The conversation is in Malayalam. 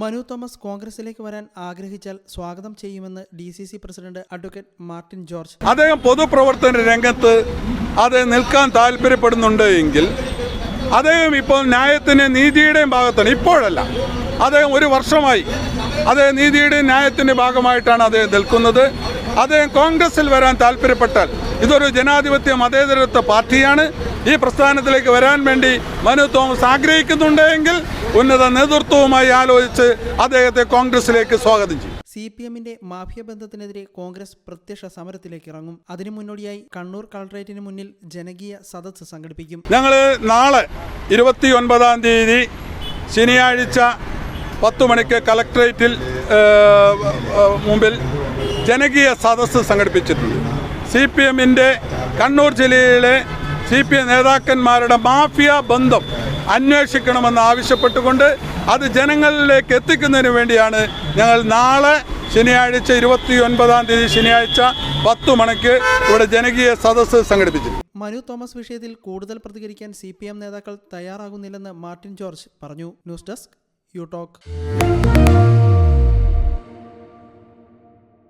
മനു തോമസ് കോൺഗ്രസിലേക്ക് വരാൻ ആഗ്രഹിച്ചാൽ സ്വാഗതം ചെയ്യുമെന്ന് D C C president advocate Martin George. അദ്ദേഹം പൊതുപ്രവർത്തന രംഗത്ത് അത് നിൽക്കാൻ താല്പര്യപ്പെടുന്നുണ്ട് എങ്കിൽ അദ്ദേഹം ഇപ്പോൾ ന്യായത്തിന് നീതിയുടെയും ഭാഗത്താണ്. ഇപ്പോഴല്ല. അദ്ദേഹം ഒരു വർഷമായി അദ്ദേഹം നീതിയുടെയും ന്യായത്തിന്റെ ഭാഗമായിട്ടാണ് അദ്ദേഹം നിൽക്കുന്നത്. അദ്ദേഹം കോൺഗ്രസിൽ വരാൻ താല്പര്യപ്പെട്ടാൽ ഇതൊരു ജനാധിപത്യ മതേതരത്വ പാർട്ടിയാണ്. ഈ പ്രസ്ഥാനത്തിലേക്ക് വരാൻ വേണ്ടി മനു തോമസ് ആഗ്രഹിക്കുന്നുണ്ടെങ്കിൽ ഉന്നത നേതൃത്വവുമായി ആലോചിച്ച് അദ്ദേഹത്തെ കോൺഗ്രസിലേക്ക് സ്വാഗതം ചെയ്യും. സി പി എമ്മിന്റെ മാഫിയ ബന്ധത്തിനെതിരെ കോൺഗ്രസ് പ്രത്യക്ഷ സമരത്തിലേക്ക് ഇറങ്ങും. അതിനു മുന്നോടിയായി കണ്ണൂർ കളക്ടറേറ്റിന് മുന്നിൽ ജനകീയ സദസ്സ് സംഘടിപ്പിക്കും. ഞങ്ങൾ നാളെ ഇരുപത്തി ഒൻപതാം തീയതി ശനിയാഴ്ച പത്ത് മണിക്ക് ഏഹ്, മുമ്പിൽ ജനകീയ സദസ്സ് സംഘടിപ്പിച്ചിട്ടുണ്ട്. സി പി എമ്മിന്റെ കണ്ണൂർ ജില്ലയിലെ സി പി എം നേതാക്കന്മാരുടെ മാഫിയ ബന്ധം അന്വേഷിക്കണമെന്ന് ആവശ്യപ്പെട്ടുകൊണ്ട് അത് ജനങ്ങളിലേക്ക് എത്തിക്കുന്നതിന് വേണ്ടിയാണ് ഞങ്ങൾ നാളെ ശനിയാഴ്ച ഇരുപത്തി ഒൻപതാം തീയതി ശനിയാഴ്ച പത്ത് മണിക്ക് ഇവിടെ ജനകീയ സദസ്സ് സംഘടിപ്പിച്ചത് മനു തോമസ് വിഷയത്തിൽ കൂടുതൽ പ്രതികരിക്കാൻ സി പി എം നേതാക്കൾ തയ്യാറാകുന്നില്ലെന്ന് മാർട്ടിൻ ജോർജ് പറഞ്ഞു. News desk U talk